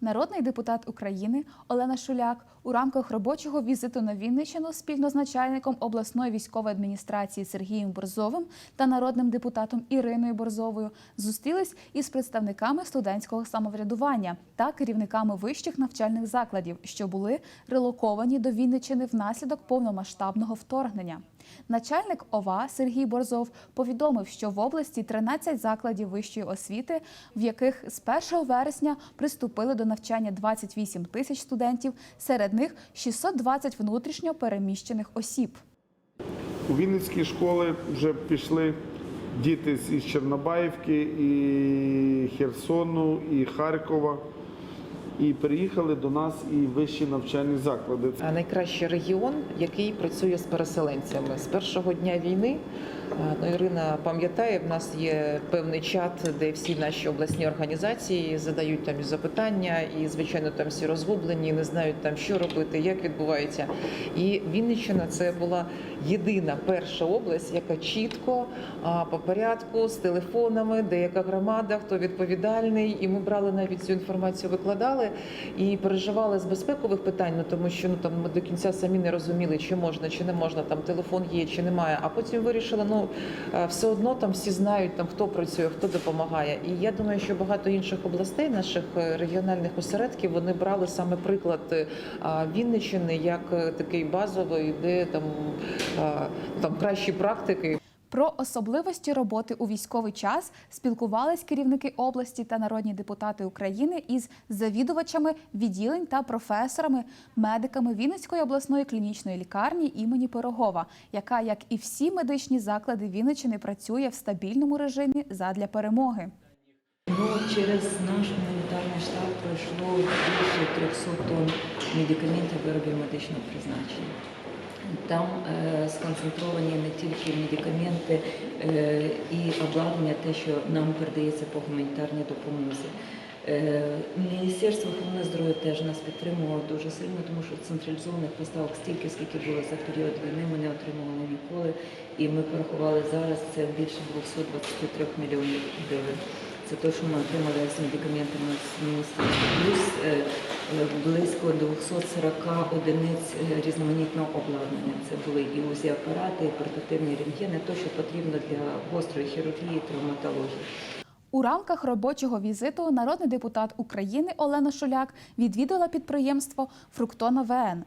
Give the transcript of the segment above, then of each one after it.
Народний депутат України Олена Шуляк у рамках робочого візиту на Вінниччину спільно з начальником обласної військової адміністрації Сергієм Борзовим та народним депутатом Іриною Борзовою зустрілись із представниками студентського самоврядування та керівниками вищих навчальних закладів, що були релоковані до Вінниччини внаслідок повномасштабного вторгнення. Начальник ОВА Сергій Борзов повідомив, що в області 13 закладів вищої освіти, в яких з 1 вересня приступили до навчання 28 тисяч студентів, серед них 620 внутрішньо переміщених осіб. У Вінницькі школи вже пішли діти з із Чорнобаївки, і Херсону, і Харкова. І приїхали до нас і вищі навчальні заклади. А найкращий регіон, який працює з переселенцями з першого дня війни. Ну, Ірина пам'ятає, в нас є певний чат, де всі наші обласні організації задають там запитання, і звичайно там всі розгублені, не знають там, що робити, як відбувається. І Вінниччина це була єдина перша область, яка чітко по порядку з телефонами, де яка громада, хто відповідальний. І ми брали навіть цю інформацію, викладали і переживали з безпекових питань, ну тому що ну там ми до кінця самі не розуміли, чи можна, чи не можна, там телефон є, чи немає. А потім вирішили, ну е, все одно там всі знають, там хто працює, хто допомагає. І я думаю, що багато інших областей, наших е, регіональних осередків, вони брали саме приклад е, а, Вінниччини як такий базовий, де там, там кращі практики. Про особливості роботи у військовий час спілкувались керівники області та народні депутати України із завідувачами відділень та професорами, медиками Вінницької обласної клінічної лікарні імені Пирогова, яка, як і всі медичні заклади Вінниччини, працює в стабільному режимі задля перемоги. Ну, через наш гуманітарний штаб пройшло більше 300 тонн медикаментів виробів медичного призначення. Там е, сконцентровані не тільки медикаменти е, і обладнання, те, що нам передається по гуманітарній допомозі. Е, Міністерство охорони здоров'я теж нас підтримувало дуже сильно, тому що централізованих поставок стільки, скільки було за період війни, ми не отримували ніколи. І ми порахували зараз це більше 223 мільйонів гривень. Це те, що ми отримали з медикаментами з міністерства. Плюс близько 240 одиниць е, різноманітного обладнання. Це були і УЗІ апарати, і портативні рентгени, то, що потрібно для гострої хірургії, травматології. У рамках робочого візиту народний депутат України Олена Шуляк відвідала підприємство Фруктона ВН,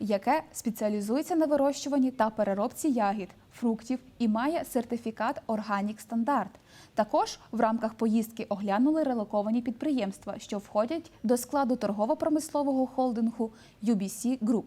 яке спеціалізується на вирощуванні та переробці ягід, фруктів і має сертифікат Органік Стандарт. Також в рамках поїздки оглянули релоковані підприємства, що входять до складу торгово-промислового холдингу UBC Group.